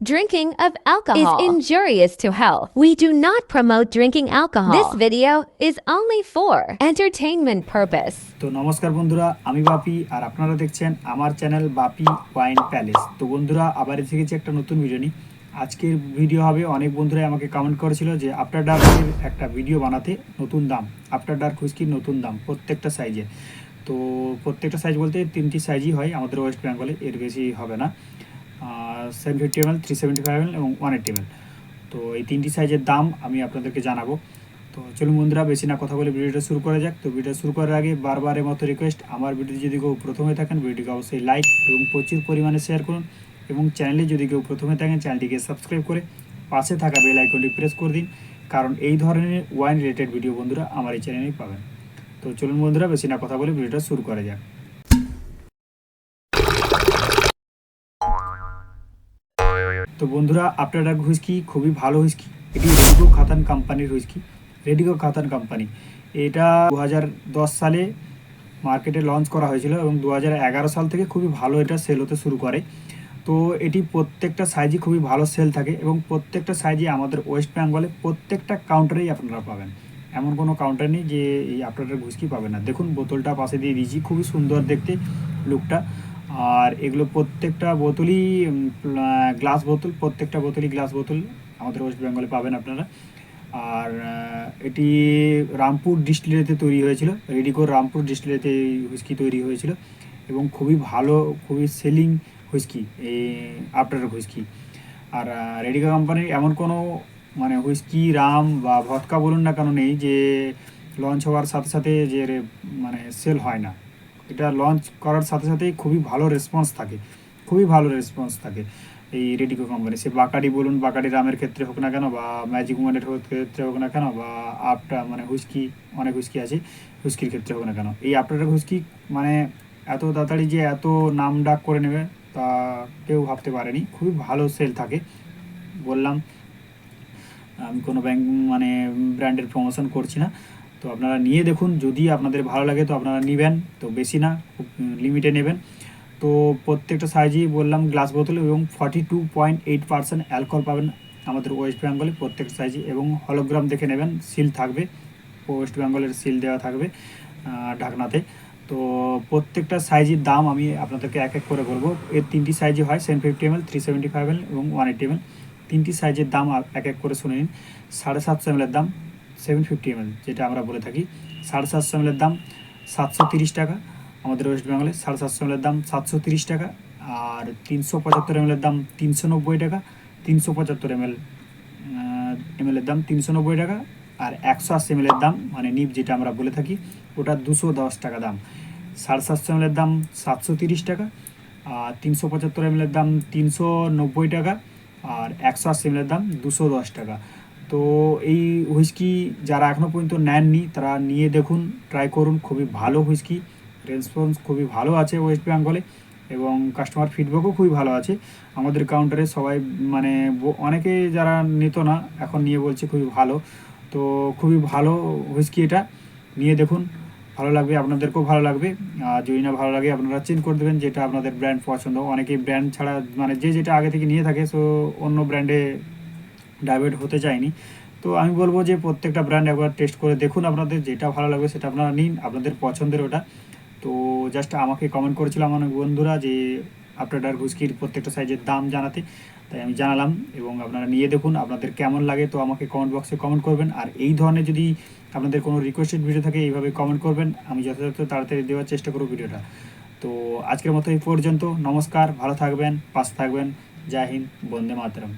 Drinking of alcohol is injurious to health. We do not promote drinking alcohol. This video is only for entertainment purpose. তো নমস্কার বন্ধুরা আমি বাপি আর আপনারা দেখছেন আমার চ্যানেল বাপি ওয়াইন প্যালেস তো বন্ধুরা আবার এসে গেছি একটা নতুন ভিডিও নিয়ে আজকের ভিডিও হবে অনেক বন্ধুরাই আমাকে কমেন্ট করেছিল যে আফটার ডার্কের একটা ভিডিও বানাতে নতুন দাম আফটার ডার্ক হুইস্কির নতুন দাম প্রত্যেকটা সাইজে তো প্রত্যেকটা সাইজ বলতে তিনটি সাইজই হয় আমাদের ওয়েস্ট বেঙ্গলে এর বেশি হবে না seven fifty ML three seventy five এবং ওয়ান এইটি তো এই তিনটি সাইজের দাম আমি আপনাদেরকে জানাব। তো চলুন বন্ধুরা, বেশি না কথা বলে ভিডিওটা শুরু করা যাক। তো ভিডিও শুরু করার আগে বারবারের মতো রিকোয়েস্ট আমার ভিডিও যদি কেউ প্রথমে থাকেন ভিডিওকে অবশ্যই লাইক এবং প্রচুর পরিমাণে শেয়ার করুন এবং চ্যানেলে যদি কেউ প্রথমে থাকেন চ্যানেলটিকে সাবস্ক্রাইব করে পাশে থাকা বেল আইকনটি প্রেস করে দিন। কারণ এই ধরনের ওয়াইন রিলেটেড ভিডিও বন্ধুরা আমার এই চ্যানেলেই পাবেন। তো চলুন বন্ধুরা, বেশি না কথা বলে ভিডিওটা শুরু করা যাক। তো বন্ধুরা, আপনার ডাক হুইস্কি, খুবই ভালো হুইস্কি। এটি রেডিগো খাতান কোম্পানির হুইস্কি। রেডিগো খাতান কোম্পানি এটা দু সালে মার্কেটে লঞ্চ করা হয়েছিল এবং দু সাল থেকে খুবই ভালো এটা সেল হতে শুরু করে। তো এটি প্রত্যেকটা সাইজই খুবই ভালো সেল থাকে এবং প্রত্যেকটা সাইজই আমাদের ওয়েস্ট বেঙ্গলে প্রত্যেকটা কাউন্টারেই আপনারা পাবেন। এমন কোনো কাউন্টার নেই যে এই আপনারা ঘুষকি পাবেন না। দেখুন, বোতলটা পাশে দিয়ে দিয়েছি। খুবই সুন্দর দেখতে লুকটা আর এগুলো প্রত্যেকটা বোতলই গ্লাস বোতল, প্রত্যেকটা বোতলই গ্লাস বোতল আমাদের ওয়েস্ট বেঙ্গলে পাবেন আপনারা। আর এটি রামপুর ডিস্টিলারিতে তৈরি হয়েছিল। রেডিকোর রামপুর ডিস্টিলারিতে হুইস্কি তৈরি হয়েছিল। এবং খুবই ভালো, খুবই সেলিং হুইস্কি এই আফটার হুইস্কি আর রেডিকো কোম্পানির এমন কোনো মানে হুইস্কি রাম বা ভটকা বলুন না কেন নেই যে লঞ্চ হওয়ার সাথে সাথে যে মানে সেল হয় না। এটা লঞ্চ করার সাথে সাথেই খুবই ভালো রেসপন্স থাকে। খুবই ভালো রেসপন্স থাকে এই রেডিকো কোম্পানি সে বাকাডি বলুন, বাকাডি রামের ক্ষেত্রে হোক না কেন বা ম্যাজিক উমেনের ক্ষেত্রে হোক না কেন বা আপটা মানে হুইস্কি অনেক হুইস্কি আছে হুইস্কির ক্ষেত্রে হোক না কেন। এই আপনার হুইস্কি মানে এত তাড়াতাড়ি যে এত নাম ডাক করে নেবে তা কেউ ভাবতে পারেনি। খুবই ভালো সেল থাকে। বললাম, আমি কোনো ব্যাংক মানে ব্র্যান্ডের প্রমোশন করছি না। তো আপনারা নিয়ে দেখুন, যদি আপনাদের ভালো লাগে তো আপনারা নেবেন, তো বেশি না, খুব লিমিটে নেবেন। তো প্রত্যেকটা সাইজই বললাম গ্লাস বোতল এবং forty two point eight percent alcohol পাবেন আমাদের ওয়েস্ট বেঙ্গলে প্রত্যেকটা সাইজই এবং হলোগ্রাম দেখে নেবেন সিল থাকবে ওয়েস্ট বেঙ্গলের সিল দেওয়া থাকবে ঢাকনাতে। তো প্রত্যেকটা সাইজের দাম আমি আপনাদেরকে এক এক করে বলব। এর তিনটি সাইজই হয় seven fifty M ML three seventy five L এবং ওয়ান এইটি এমএল তিনটি সাইজের দাম এক এক করে শুনে নিন। সাড়ে সাতশো এমএলের দাম। সেভেন ফিফটি এমএল যেটা আমরা বলে থাকি। সাড়ে সাতশো এমএলের দাম সাতশো তিরিশ টাকা। আমাদের ওয়েস্ট বেঙ্গলে সাড়ে সাতশো এমএলের দাম সাতশো তিরিশ টাকা। আর তিনশো পঁচাত্তর এমএলের দাম তিনশো নব্বই টাকা। তিনশো পঁচাত্তর এমএল এমএলের দাম তিনশো নব্বই টাকা। আর একশো আশি এমএলের দাম মানে নিপ যেটা আমরা বলে থাকি, ওটা দুশো দশ টাকা দাম। সাড়ে সাতশো এমএলের দাম সাতশো তিরিশ টাকা। আর তিনশো পঁচাত্তর এমএলের দাম তিনশো নব্বই টাকা। আর একশো আশি এমএলের দাম দুশো দশ টাকা। তো এই হুইস্কি যারা এখনও পর্যন্ত নেননি, তারা নিয়ে দেখুন ট্রাই করুন, খুবই ভালো হুইস্কি। রেসপন্স খুবই ভালো আছে ওয়েস্ট বেঙ্গলে এবং কাস্টমার ফিডব্যাকও খুবই ভালো আছে। আমাদের কাউন্টারে সবাই মানে অনেকে যারা নিত না, এখন নিয়ে বলছে খুবই ভালো। তো খুবই ভালো হুইস্কি এটা, নিয়ে দেখুন, ভালো লাগবে, আপনাদেরকেও ভালো লাগবে। আর যদি না ভালো লাগে, আপনারা চেঞ্জ করে দেবেন, যেটা আপনাদের ব্র্যান্ড পছন্দ। অনেকেই ব্র্যান্ড ছাড়া মানে যে যেটা আগে থেকে নিয়ে থাকে সো অন্য ব্র্যান্ডে ডাইভার্ট হতে চায়নি তো আমি বলব যে প্রত্যেকটা ব্র্যান্ড একবার টেস্ট করে দেখুন আপনাদের, যেটা ভালো লাগবে সেটা আপনারা নিন, আপনাদের পছন্দের ওটা। তো জাস্ট আমাকে কমেন্ট করেছিলাম অনেক বন্ধুরা যে আপনার হুইস্কির প্রত্যেকটা সাইজের দাম জানাতে। তাই আমি জানালাম এবং আপনারা নিয়ে দেখুন, আপনাদের কেমন লাগে তো আমাকে কমেন্ট বক্সে কমেন্ট করবেন। আর এই ধরনের যদি আপনাদের কোনো রিকোয়েস্টেড ভিডিও থাকে, এইভাবে কমেন্ট করবেন। আমি যথাযথ তাড়াতাড়ি দেওয়ার চেষ্টা করব ভিডিওটা। তো আজকের মতো এই পর্যন্ত, নমস্কার, ভালো থাকবেন, পাশে থাকবেন। জয় হিন্দ, বন্দে মাতরম।